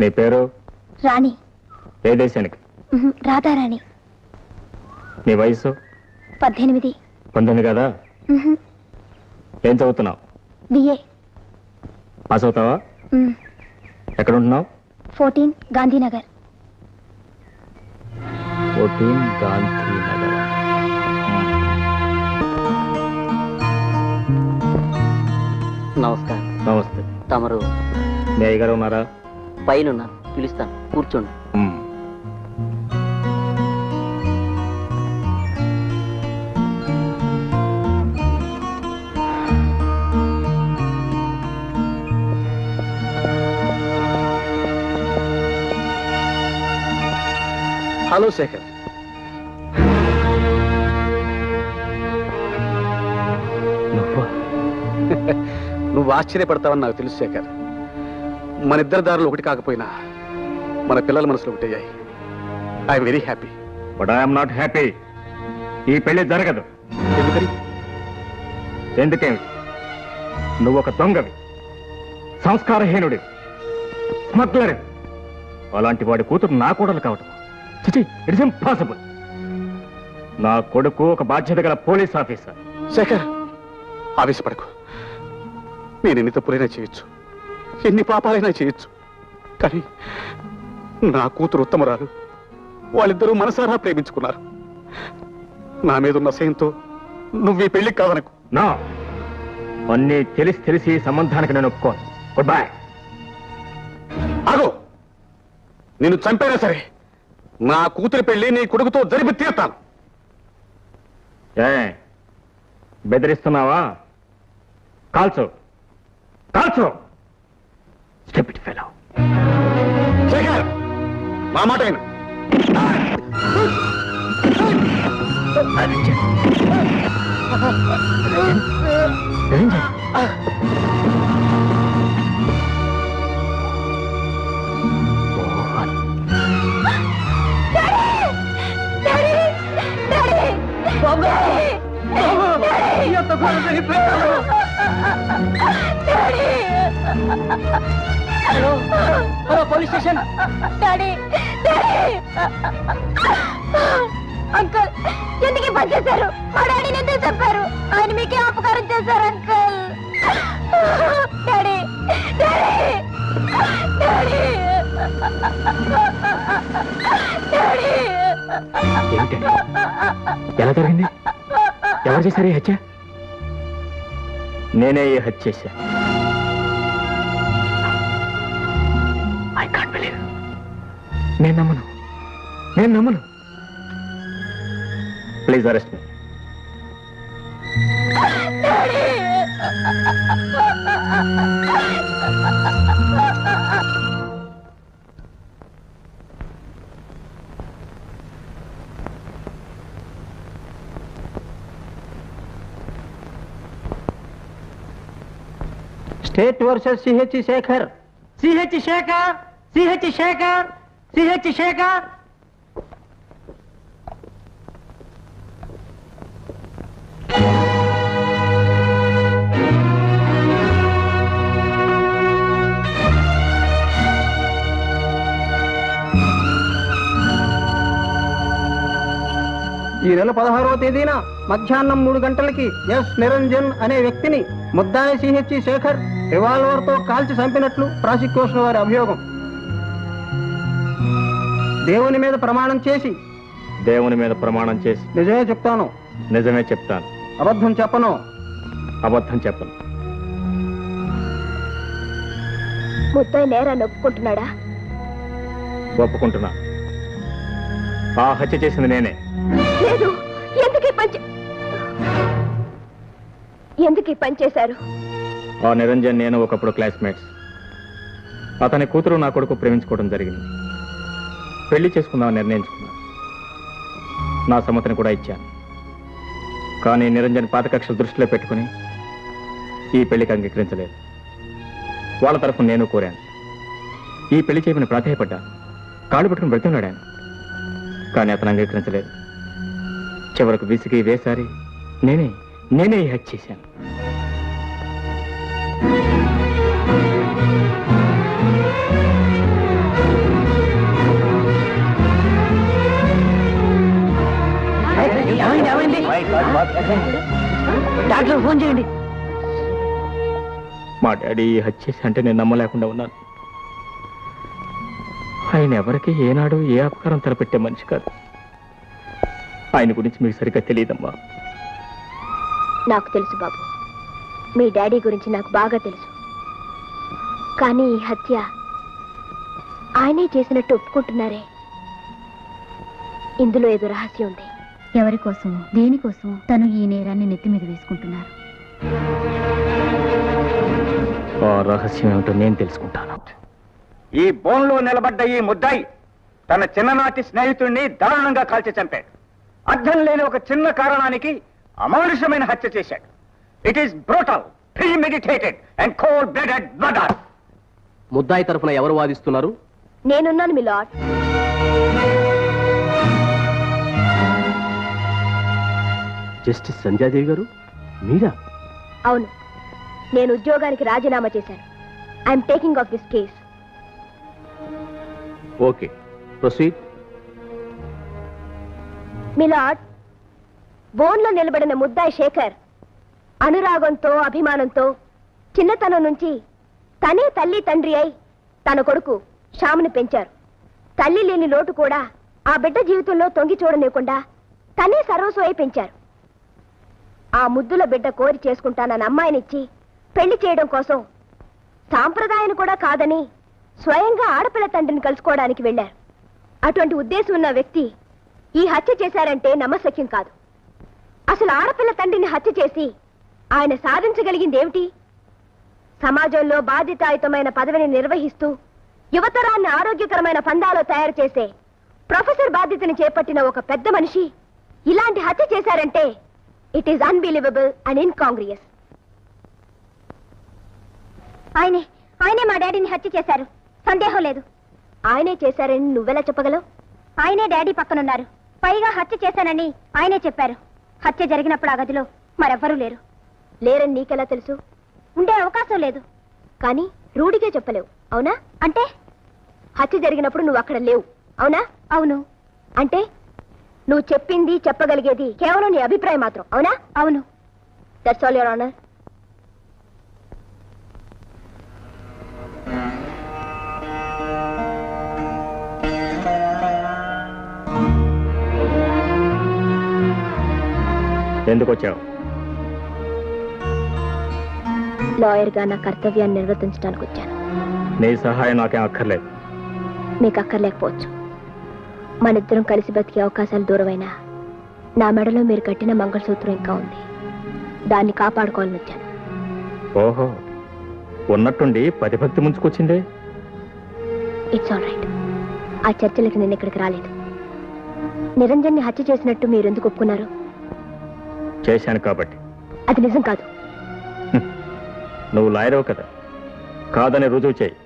నీ పేరు? రాణి. ఏ దేశానికి? రాధారాణి. నీ వయసు? పద్దెనిమిది. పంతొమ్మిది కదా? ఏం చదువుతున్నావు? బిఏ పాస్ అవుతావా? ఎక్కడ ఉంటున్నావు ఫోర్టీన్ గాంధీనగర్. ఫోర్టీన్ గాంధీనగర్. నమస్కారం. నమస్తే. తమరు. మీ అయ్యగారు ఉన్నారా? పైన పిలుస్తాను. కూర్చోండి. హలో శేఖర్. నువ్వా? నువ్వు ఆశ్చర్యపడతావని నాకు తెలుసు శేఖర్. మన ఇద్దరి దారులు ఒకటి కాకపోయినా మన పిల్లల మనసులు ఒకటయ్యాయి I'm very happy but I'm not happy ఈ పెళ్ళి జరగదు. ఎందుకని? ఎందుకేమి నువ్వు ఒక దొంగవి. సంస్కారహీనుడి స్మగ్లర్. అలాంటి వాడి కూతురు నా కూడలు కావటం. చిచి ఇట్స్ ఇంపాసిబుల్ నా కొడుకు ఒక బాధ్యత గల పోలీస్ ఆఫీసర్. శేఖర్ ఆవేశపడకు. నేను ఎన్ని తప్పులైనా చేయొచ్చు. ఎన్ని పాపాలైనా చేయొచ్చు. కానీ నా కూతురు ఉత్తమరాలు వాళ్ళిద్దరూ మనసారా ప్రేమించుకున్నారు. నా మీద ఉన్న సయంతో నువ్వు ఈ పెళ్ళికి కాదనకు. నా. అన్నీ తెలిసి తెలిసి సంబంధానికి నేను ఒప్పుకోను. గుడ్ బై ఆగో. నిన్ను చంపైనా సరే నా కూతురి పెళ్ళి నీ కొడుకుతో జరిపి తీరుతాను. ఏ బెదిరిస్తున్నావా? కాల్చు. కాల్చు. స్టెపిట్ ఫెలో శేఖర్ నా మాట అయిన hello hello police station! Daddy! Daddy! Uncle ఎందుకు పని చేశారు? మా డాడీని ఎందుకు చెప్పారు ఆయన మీకే అపకారం చేశారు uncle! Daddy! Daddy! Daddy! Daddy! ఎలా జరిగింది? ఎవరు చేశారు హత్య? నేనే ఈ హత్య చేశా. ఐ కాంట్ బిలీవ్ నేను నమ్మను. నేను నమ్మను. Please arrest me state versus C H Shekhar. C H Shekhar C H Shekhar C H Shekhar. ఈ నెల పదహారవ తేదీన మధ్యాహ్నం మూడు గంటలకి ఎస్ నిరంజన్ అనే వ్యక్తిని ముద్దాయి సిహెచ్ శేఖర్ రివాల్వర్తో కాల్చి చంపినట్లు ప్రాసిక్యూషన్ వారి అభియోగం. దేవుని మీద ప్రమాణం చేసి. దేవుని మీద ప్రమాణం చేసి. నిజమే చెప్తాను. నిజమే చెప్తాను. అబద్ధం చెప్పను. అబద్ధం చెప్పను. ముద్దాయి నేరాన్ని ఒప్పుకుంటున్నాడా ఒప్పుకుంటున్నా. ఆ హత్య చేసింది నేనే. లేదు. ఎందుకు పని ఎందుకు ఈ పని చేశారు? ఆ నిరంజన్ నేను ఒకప్పుడు క్లాస్మేట్స్. అతని కూతురు నా కొడుకు ప్రేమించుకోవడం జరిగింది. పెళ్ళి చేసుకుందామని నిర్ణయించుకున్నాను నా సమ్మతిని కూడా ఇచ్చాను. కానీ నిరంజన్ పాత దృష్టిలో పెట్టుకుని ఈ పెళ్ళికి అంగీకరించలేదు. వాళ్ళ తరఫు నేను కోరాను. ఈ పెళ్ళి చేయమని ప్రాధాయపడ్డా. కాళ్ళు పెట్టుకుని బ్రతిన్నాడాను కానీ అతను అంగీకరించలేదు. చివరకు విసిగి వేసారి నేనే నేనే ఈ హత్య చేశాను. డాక్టర్ ఫోన్ చేయండి. మా డాడీ ఈ హత్య చేసి అంటే నేను నమ్మలేకుండా ఉన్నాను. ఆయన ఎవరికి ఏనాడు ఏ అపకారం తలపెట్టే మనిషి కాదు. ఆయన గురించి మీకు సరిగ్గా తెలియదమ్మా. నాకు తెలుసు బాబు. మీ డాడీ గురించి నాకు బాగా తెలుసు. కానీ ఈ హత్య ఆయనే చేసినట్టు ఒప్పుకుంటున్నారే. ఇందులో ఏదో రహస్యం ఉంది. ఎవరి కోసం దేనికోసం తను ఈ నేరాన్ని నెత్తి మీద వేసుకుంటున్నారు. ఆ రహస్యం ఏమిటో నేను తెలుసుకుంటాను. ఈ బోన్లో నిలబడ్డ ఈ ముద్దాయి తన చిన్ననాటి స్నేహితుడిని దారుణంగా కాల్చి చంపాడు. అర్థం లేని ఒక చిన్న కారణానికి అమానుషమైన హత్య చేశాడు. It is brutal premeditated and cold blooded murder ముద్దాయి తరఫున ఎవరు వాదిస్తున్నారు? నేనున్నాను మీ లార్డ్. జస్టిస్ సంధ్యాదేవి గారు? మీరా? అవును. నేను ఉద్యోగానికి రాజీనామా చేశాను. I'm taking off this case okay. Proceed. Milord బోన్లో నిలబడిన ముద్దాయి శేఖర్ అనురాగంతో అభిమానంతో చిన్నతనం నుంచి తనే తల్లి తండ్రి అయి తన కొడుకు శ్యాముని పెంచారు. తల్లి లేని లోటు కూడా ఆ బిడ్డ జీవితంలో తొంగి చూడలేకుండా తనే సర్వస్వం అయి పెంచారు. ఆ ముద్దుల బిడ్డ కోరి చేసుకుంటానని అమ్మాయినిచ్చి పెళ్ళి చేయడం కోసం సాంప్రదాయం కూడా కాదని స్వయంగా ఆడపిల్ల తండ్రిని కలుసుకోవడానికి వెళ్ళారు అటువంటి ఉద్దేశం ఉన్న వ్యక్తి ఈ హత్య చేశారంటే నమ్మశక్యం కాదు. అసలు ఆడపిల్ల తండ్రిని హత్య చేసి ఆయన సాధించగలిగింది ఏమిటి సమాజంలో బాధ్యతాయుతమైన పదవిని నిర్వహిస్తూ యువతరాన్ని ఆరోగ్యకరమైన పందాలో తయారు చేసే ప్రొఫెసర్ బాధ్యతని చేపట్టిన ఒక పెద్ద మనిషి ఇలాంటి హత్య చేశారంటే it is unbelievable and incongruous ఆయనే ఆయనే మా డాడీని హత్య చేశారు. సందేహం లేదు. ఆయనే చేశారని నువ్వెలా చెప్పగలవు? ఆయనే డాడీ పక్కనున్నారు. పైగా హత్య చేశానని ఆయనే చెప్పారు. హత్య జరిగినప్పుడు ఆ గదిలో మరెవ్వరూ లేరు. లేరని నీకెలా తెలుసు? ఉండే అవకాశం లేదు. కానీ రూఢిగా చెప్పలేవు. అవునా? అంటే? హత్య జరిగినప్పుడు నువ్వు అక్కడ లేవు. అవునా? అవును. అంటే? నువ్వు చెప్పింది చెప్పగలిగేది కేవలం నీ అభిప్రాయం మాత్రం. అవునా? అవును. దట్స్ ఆల్ యువర్ ఆనర్ ఎందుకు వచ్చావు లాయర్గా నా కర్తవ్యాన్ని నిర్వర్తించడానికి వచ్చాను నీ సహాయం నాకేం అక్కర్లేదు. మీకు అక్కర్లేకపోవచ్చు మనిద్దరం కలిసి బతికే అవకాశాలు దూరమైనా నా మెడలో మీరు కట్టిన మంగళసూత్రం ఇంకా ఉంది. దాన్ని కాపాడుకోవాలని వచ్చాను. ఓహో ఉన్నట్టుండి పది భక్తి ముంచుకొచ్చిందే? ఇట్స్ ఆల్ రైట్ ఆ చర్చలకి నేను ఇక్కడికి రాలేదు. నిరంజన్ని హత్య చేసినట్టు మీరు ఎందుకు ఒప్పుకున్నారు? చేశాను కాబట్టి. అది నిజం కాదు. నువ్వు లాయరవు కదా. కాదని రుజువు చేయి.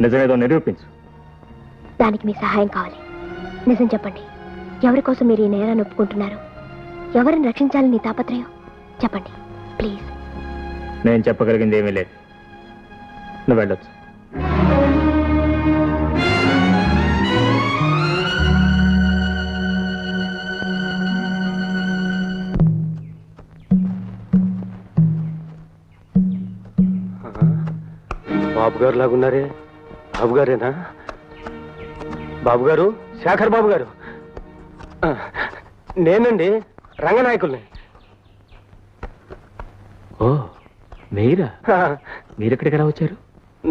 నిజమేదో నిరూపించు. దానికి మీ సహాయం కావాలి. నిజం చెప్పండి. ఎవరి కోసం మీరు ఈ నేరాన్ని ఒప్పుకుంటున్నారు? ఎవరిని రక్షించాలని నీ తాపత్రయం? చెప్పండి ప్లీజ్. నేను చెప్పగలిగింది ఏమీ లేదు. నువ్వు వెళ్ళొచ్చు. బాబు గారు లాగున్నారే? బాబు గారేనా బాబు గారు శేఖర్ బాబు గారు నేనండి రంగనాయకుల్ని. ఓ మీరా? మీరెక్కడికి ఎలా వచ్చారు?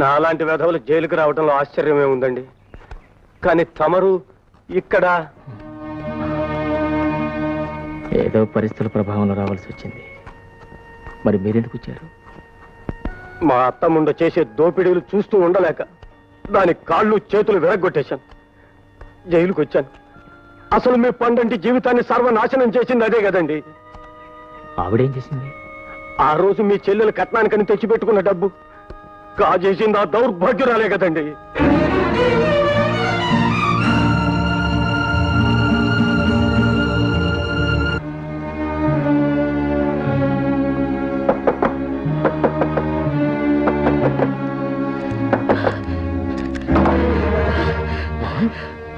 నాలాంటి వెధవులు జైలుకు రావడంలో ఆశ్చర్యమే ఉందండి. కానీ తమరు ఇక్కడ. ఏదో పరిస్థితుల ప్రభావంలో రావాల్సి వచ్చింది. మరి మీరెందుకు వచ్చారు? మా అత్తముండ చేసే దోపిడీలు చూస్తూ ఉండలేక దాని కాళ్ళు చేతులు విరగొట్టేశాను జైలుకు వచ్చాను అసలు మీ పండంటి జీవితాన్ని సర్వనాశనం చేసింది అదే కదండి. ఆవిడేం చేసింది? ఆ రోజు మీ చెల్లెలు కట్నానికని తెచ్చిపెట్టుకున్న డబ్బు కాజేసింది ఆ దౌర్భాగ్యురాలే కదండి.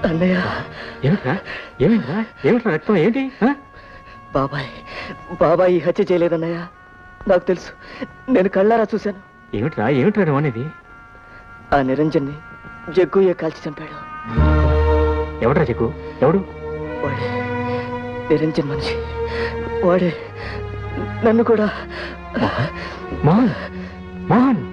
ఏమిట్రా? ఏమిట్రా ఏమిట్రా రక్తం? ఏంటి? బాబాయ్ బాబాయ్ ఈ హత్య చేయలేదన్నయ్య. నాకు తెలుసు నేను కళ్ళారా చూశాను. ఏమిట్రా? ఏమిట్రా నువ్వు అనేది? ఆ నిరంజన్ని జగ్గుయ్య కాల్చి చంపాడు. ఎవడ్రా చెక్కు ఎవడు? వాడే నిరంజన్ మనిషి. వాడే నన్ను కూడా. మోహన్? మోహన్?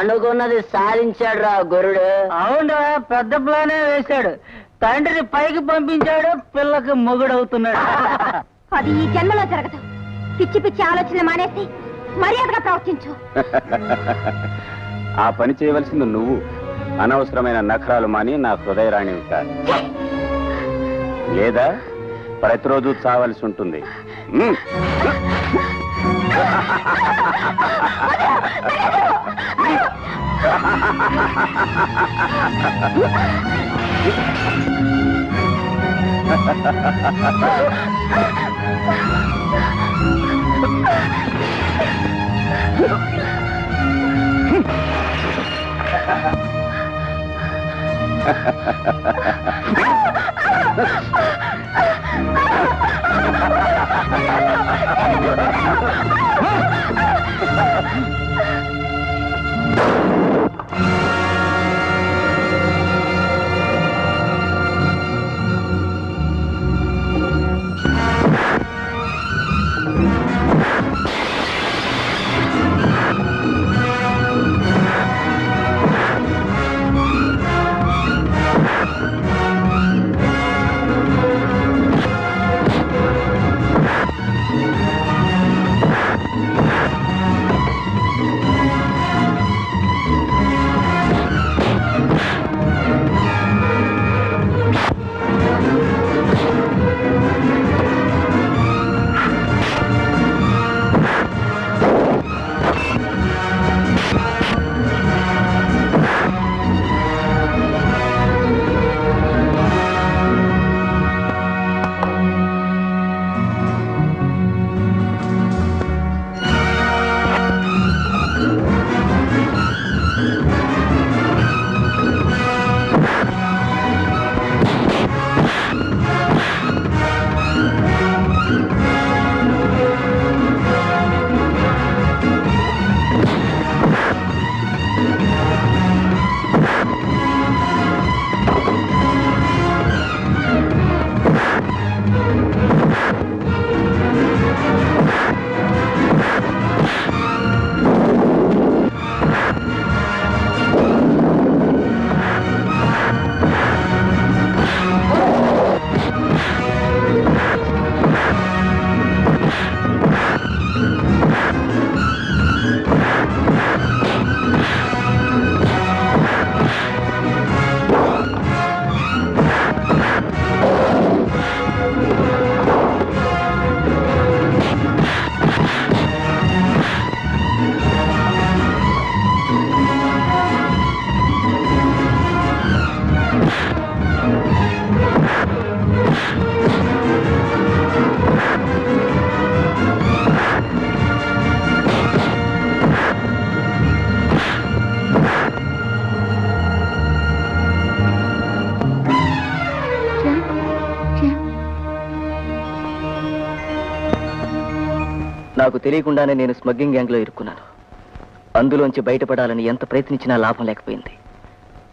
అనుకున్నది సాధించాడు రా గొర్రెడు. అవునరా పెద్ద ప్లానే వేశాడు. తండ్రిని పైకి పంపించాడు పిల్లకి మొగుడవుతున్నాడు. అది ఈ జన్మలో జరగదు. పిచ్చి పిచ్చి ఆలోచనలు మానేసి మర్యాదగా ప్రవర్తించు. ఆ పని చేయవలసింది నువ్వు. అనవసరమైన నఖరాలు మాని నా హృదయరాణివి కాదు లేదా? ప్రతిరోజు చావలసి ఉంటుంది. Ah! నాకు తెలియకుండానే నేను స్మగ్లింగ్ గ్యాంగ్లో ఇరుక్కున్నాను. అందులోంచి బయటపడాలని ఎంత ప్రయత్నించినా లాభం లేకపోయింది.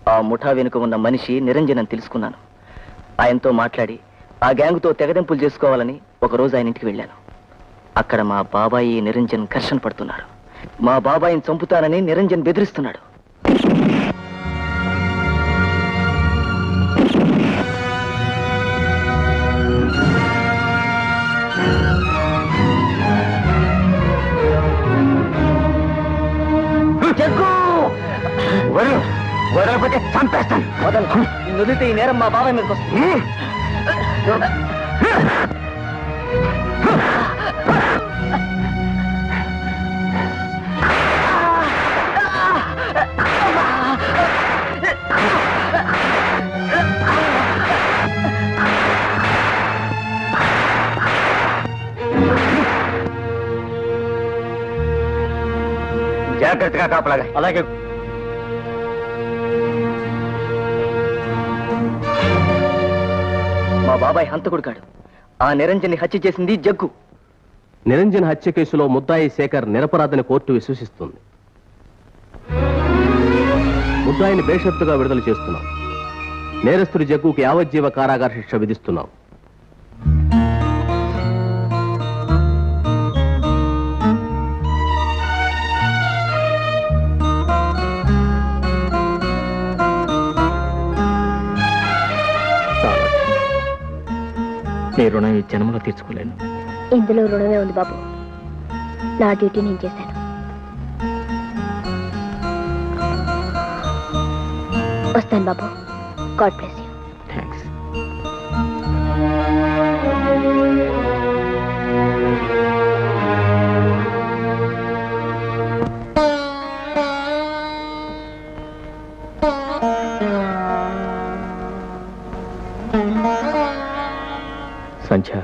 ఆ ముఠా వెనుక ఉన్న మనిషి నిరంజన్ అని తెలుసుకున్నాను. ఆయనతో మాట్లాడి ఆ గ్యాంగ్తో తెగదెంపులు చేసుకోవాలని ఒకరోజు ఆయన ఇంటికి వెళ్ళాను. అక్కడ మా బాబాయి నిరంజన్ ఘర్షణ పడుతున్నారు. మా బాబాయిని చంపుతానని నిరంజన్ బెదిరిస్తున్నాడు. జగ్గు! వదలు. వదలకపోతే చంపేస్తాను. వదలు నుదితే ఈ నేరం మా బాబాయ్ మీదకి వస్తుంది. జాగ్రత్తగా కాపలాగా. అలాగే. మా బాబాయ్ హంతకుడు కాడు. ఆ నిరంజన్ని హత్య చేసింది జగ్గు. నిరంజన్ హత్య కేసులో ముద్దాయి శేఖర్ నిరపరాధని కోర్టు విశ్వసిస్తుంది. ముద్దాయిని బేషరతుగా విడుదల చేస్తున్నాం. నేరస్తుడి జగ్గుకి యావజ్జీవ కారాగార శిక్ష విధిస్తున్నాం. నీ రుణం ఈ జన్మలో తీర్చుకోలేను. ఇందులో రుణమే ఉంది బాబు. నా డ్యూటీ నేను చేశాను. వస్తాను బాబు. గాడ్ బ్లెస్ సంధ్య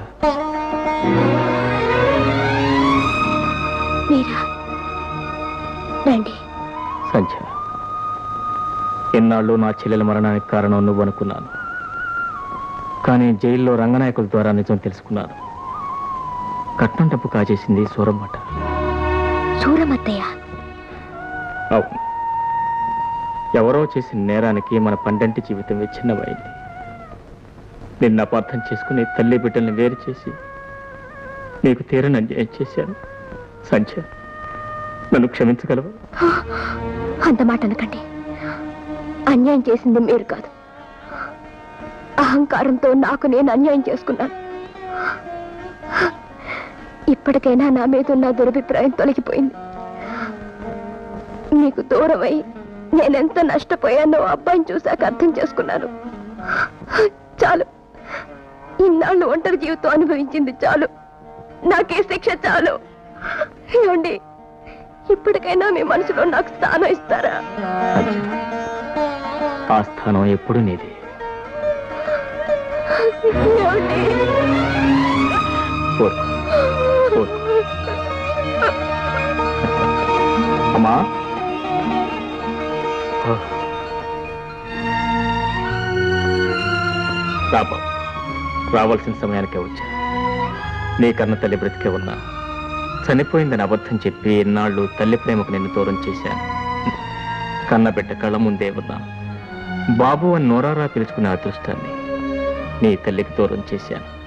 రండి. సంధ్య ఇన్నాళ్ళు నా చెల్లెల మరణానికి కారణం నువ్వు అనుకున్నాను. కానీ జైల్లో రంగనాయకుల ద్వారా నిజం తెలుసుకున్నాను. కట్నం డబ్బు కాజేసింది సూరమ్మట. సూరమత్తయ్య. అవును. ఎవరో చేసిన నేరానికి మన పండంటి జీవితం విచ్ఛిన్నమైంది నిన్న అపార్థం చేసుకుని తల్లి బిడ్డల్ని వేరు చేసి నీకు తీరని అన్యాయం చేశాను. సంధ్య నన్ను క్షమించగలవా? అంత మాట అనకండి. అన్యాయం చేసింది మీరు కాదు. అహంకారంతో నాకు నేను అన్యాయం చేసుకున్నాను. ఇప్పటికైనా నా మీద ఉన్న దురభిప్రాయం తొలగిపోయింది. మీకు దూరమై నేనెంత నష్టపోయానో అబ్బాయిని చూశాక అర్థం చేసుకున్నాను. చాలు. ఇన్నాళ్ళు ఒంటరి జీవితం అనుభవించింది చాలు. నాకే శిక్ష చాలు. ఏమండి ఇప్పటికైనా మీ మనసులో నాకు స్థానం ఇస్తారా? ఆ స్థానం ఎప్పుడు నీది. ఏమండి? రావాల్సిన సమయానికే వచ్చా. నీ కన్న తల్లి బ్రతికే ఉన్నా చనిపోయిందని అబద్ధం చెప్పి ఎన్నాళ్ళు తల్లి ప్రేమకు నిన్ను దూరం చేశాను. కన్న బిడ్డ కళ్ళ ముందే ఉన్నా బాబు అని నోరారా పిలుచుకునే అదృష్టాన్ని నీ తల్లికి దూరం చేశాను.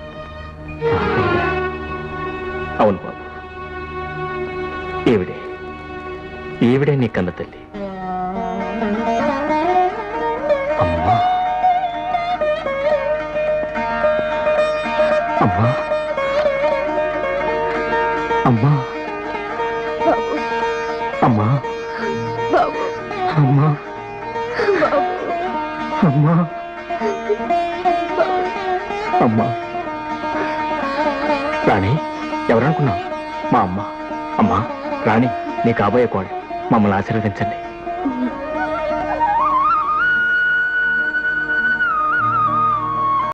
అవును బాబు. ఈవిడే. ఈవిడే నీ కన్న తల్లి. అమ్మా. అమ్మా. అమ్మా. అమ్మా. అమ్మా. అమ్మా. రాణి ఎవరనుకున్నావు? మా అమ్మ. అమ్మా రాణి నీ కాబోయే కోళ్ళు మమ్మల్ని ఆశీర్వదించండి.